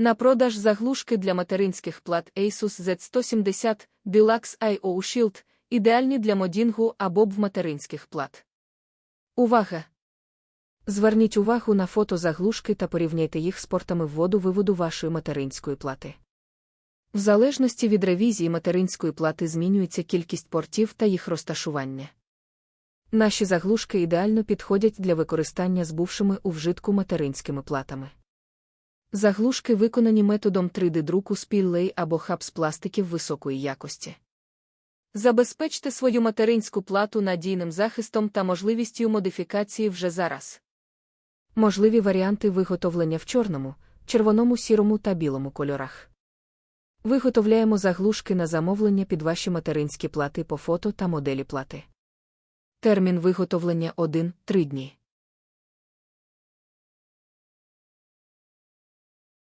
На продаж заглушки для материнських плат Asus Z170 Deluxe IO Shield, ідеальні для модінгу або б материнських плат. Увага! Зверніть увагу на фото заглушки та порівняйте їх з портами вводу виводу вашої материнської плати. В залежності від ревізії материнської плати змінюється кількість портів та їх розташування. Наші заглушки ідеально підходять для використання з бувшими у вжитку материнськими платами. Заглушки виконані методом 3D-друку з піллей або хаб з пластиків високої якості. Забезпечте свою материнську плату надійним захистом та можливістю модифікації вже зараз. Можливі варіанти виготовлення в чорному, червоному, сірому та білому кольорах. Виготовляємо заглушки на замовлення під ваші материнські плати по фото та моделі плати. Термін виготовлення 1-3 дні.